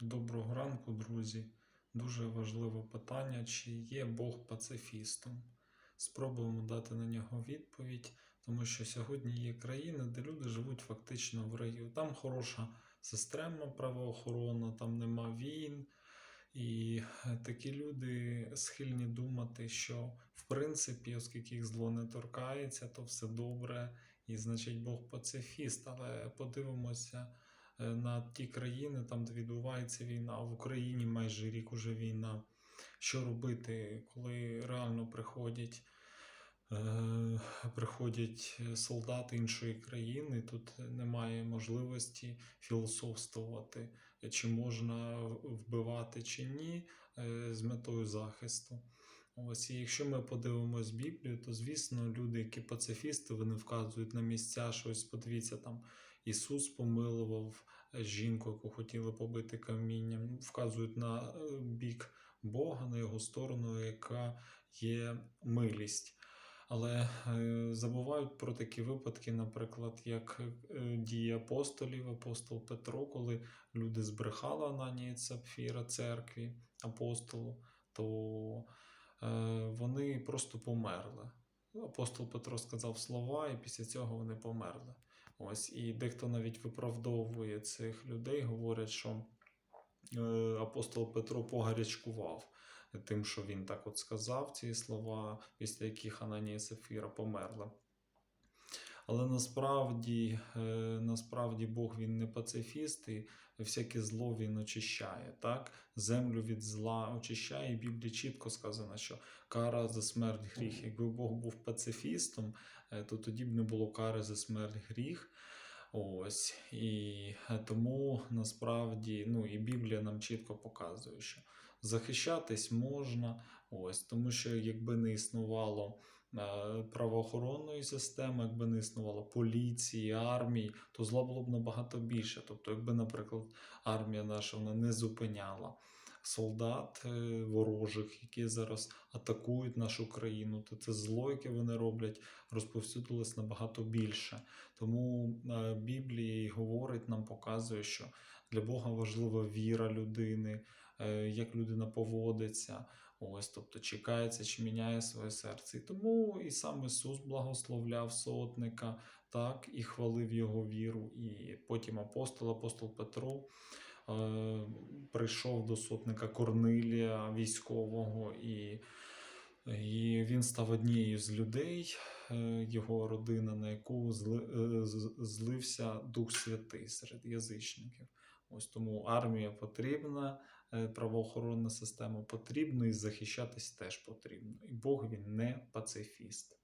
Доброго ранку, друзі. Дуже важливе питання, чи є Бог пацифістом. Спробуємо дати на нього відповідь, тому що сьогодні є країни, де люди живуть фактично в раю. Там хороша система правоохоронна, там нема війн. І такі люди схильні думати, що в принципі, оскільки їх зло не торкається, то все добре, і значить Бог пацифіст. Але подивимося на ті країни, там, де відбувається війна, в Україні майже рік уже війна. Що робити, коли реально приходять, е, приходять солдати іншої країни, тут немає можливості філософствувати, чи можна вбивати чи ні е, з метою захисту. Ось, і якщо ми подивимось Біблію, то звісно, люди, які пацифісти, вони вказують на місця, що ось подивіться, там Ісус помилував жінку, яку хотіли побити камінням, вказують на е, бік Бога, на його сторону, яка є милість. Але е, забувають про такі випадки, наприклад, як е, дії апостолів, апостол Петро, коли люди збрехали Ананії і Сапфіра церкві апостолу, то вони просто померли. Апостол Петро сказав слова, і після цього вони померли. Ось, і дехто навіть виправдовує цих людей, говорять, що е, апостол Петро погарячкував тим, що він так от сказав ці слова, після яких Ананія і Сафіра померли. Але насправді, е, насправді Бог він не пацифіст, і всяке зло він очищає. Так? Землю від зла очищає. І в Біблії чітко сказано, що кара за смерть гріх. Якби Бог був пацифістом, е, то тоді б не було кари за смерть гріх. Ось і е, тому насправді ну і Біблія нам чітко показує, що захищатись можна, ось тому що якби не існувало правоохоронної системи, якби не існувало поліції, армії, то зла було б набагато більше. Тобто, якби, наприклад, армія наша вона не зупиняла солдат е, ворожих, які зараз атакують нашу країну, то це зло, яке вони роблять, розповсюдилось набагато більше. Тому е, Біблія і говорить, нам показує, що для Бога важлива віра людини, е, як людина поводиться. Ось, тобто чекається, чи міняє своє серце. І тому і сам Ісус благословляв сотника, так, і хвалив його віру. І потім апостол, апостол Петро е, прийшов до сотника Корнилія військового, і, і він став однією з людей, е, його родина, на яку зли, е, злився Дух Святий серед язичників. Ось тому армія потрібна, е, правоохоронна система потрібна, і захищатись теж потрібно. І Бог він не пацифіст.